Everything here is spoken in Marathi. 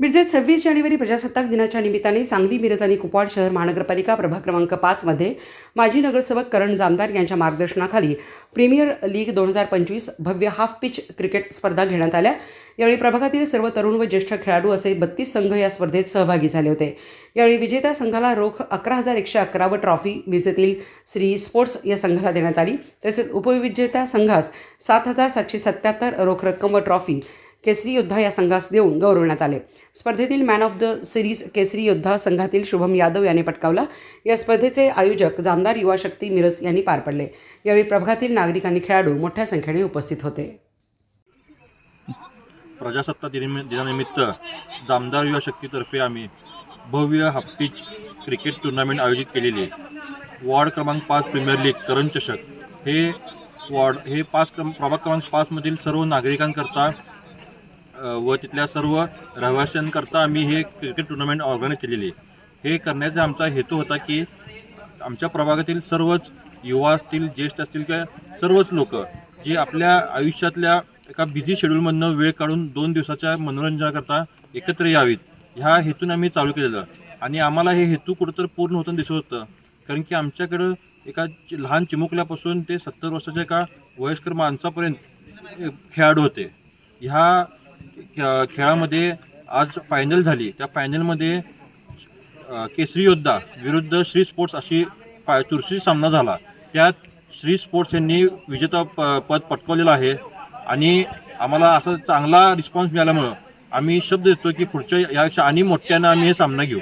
मिरजेत सव्वीस जानेवारी प्रजासत्ताक दिनाच्या निमित्ताने सांगली मिरज आणि कुपवाड शहर महानगरपालिका प्रभाग क्रमांक पाचमध्ये माजी नगरसेवक करण जामदार यांच्या मार्गदर्शनाखाली प्रीमियर लीग दोन हजार पंचवीस भव्य हाफ पिच क्रिकेट स्पर्धा घेण्यात आल्या. यावेळी प्रभागातील सर्व तरुण व ज्येष्ठ खेळाडू असे बत्तीस संघ या स्पर्धेत सहभागी झाले होते. यावेळी विजेत्या संघाला रोख अकरा हजार एकशे अकरा व ट्रॉफी मिरजेतील श्री स्पोर्ट्स या संघाला देण्यात आली. तसेच उपविजेत्या संघास सात हजार सातशे सत्याहत्तर रोख रक्कम व ट्रॉफी केसरी योद्धा या संघास देऊन गौरवण्यात आले. स्पर्धेतील man of the series Kesari Yoddha संघातील शुभम यादव याने पटकावला. या स्पर्धेचे आयोजक जामदार युवा शक्ती मिरज यांनी पार पडले. यावेळी प्रभागातील नागरिक आणि खेळाडू मोठ्या संख्येने उपस्थित होते. प्रजासत्ताक दिनानिमित्त जामदार युवा शक्तीतर्फे आम्ही भव्य हप्पीच क्रिकेट टुर्नामेंट आयोजित केलेली. आहे वॉर्ड क्रमांक पाच प्रीमियर लीग करण चषक. हे वॉर्ड हे पाच क्रम प्रभाग क्रमांक पाचमधील सर्व नागरिकांकरता व तिथल्या सर्व रहिवाशांकरता आम्ही हे क्रिकेट टुर्नामेंट ऑर्गनाईज केलेली हे करण्याचा आमचा हेतू होता की आमच्या प्रभागातील सर्वच युवा असतील ज्येष्ठ असतील किंवा सर्वच लोक जे आपल्या आयुष्यातल्या एका बिझी शेड्यूलमधनं वेळ काढून दोन दिवसाच्या मनोरंजनाकरता एकत्र यावीत ह्या हेतून आम्ही चालू केलेलं. आणि आम्हाला हे हेतू कुठंतरी पूर्ण होताना दिसत होतं. कारण की आमच्याकडं एका चि- लहान चिमुकल्यापासून ते सत्तर वर्षाच्या एका वयस्कर माणसापर्यंत खेळाडू होते. ह्या खेळामध्ये आज फायनल झाली. त्या फायनलमध्ये केसरी योद्धा विरुद्ध श्री स्पोर्ट्स अशी फाय चुरशी सामना झाला. त्यात श्री स्पोर्ट्स यांनी विजेता प पद पटकावलेलं आहे आणि आम्हाला असा चांगला रिस्पॉन्स मिळाल्यामुळं आम्ही शब्द देतो की पुढच्या यापेक्षा आणि मोठ्यानं आम्ही हे सामना घेऊ.